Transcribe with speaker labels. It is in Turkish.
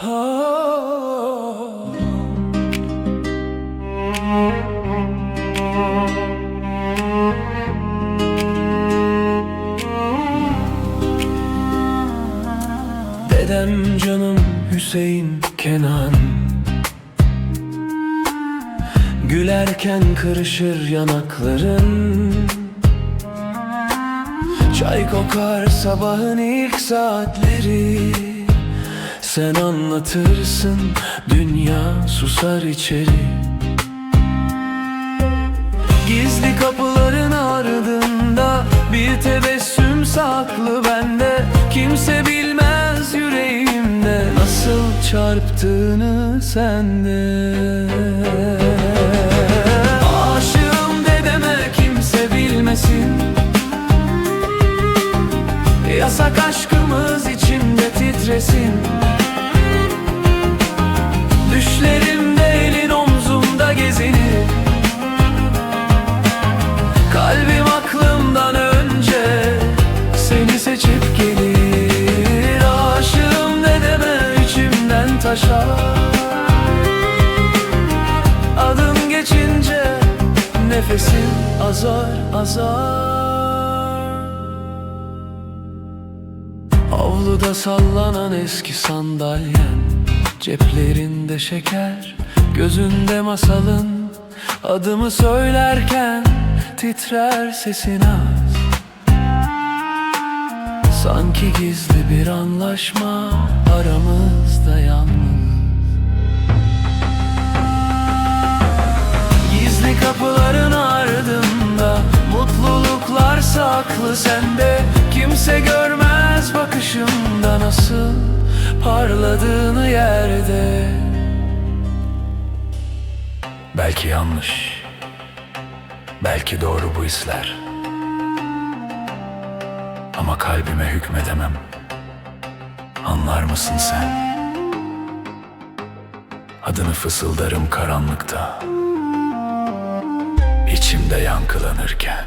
Speaker 1: Oh. Dedem canım Hüseyin Kenan. Gülerken kırışır yanakların. Çay kokar sabahın ilk saatleri Sen anlatırsın dünya susar içeri. Gizli kapıların ardında bir tebessüm saklı bende. Kimse bilmez yüreğimde nasıl çarptığını sende. Aşığım dedeme kimse bilmesin. Yasak aşkımız içimde titresin taşar. Adım geçince Nefesim azar azar. Avluda sallanan eski sandalyen Ceplerinde şeker Gözünde masalın Adımı söylerken Titrer sesin. az Sanki gizli bir anlaşma Aramızda yalnız. Gizli kapıların ardında Mutluluklar saklı sende. Kimse görmez bakışımda Nasıl parladığını yerde. Belki yanlış Belki doğru bu hisler Ama kalbime hükmedemem. Anlar mısın sen? Adını fısıldarım karanlıkta. İçimde yankılanırken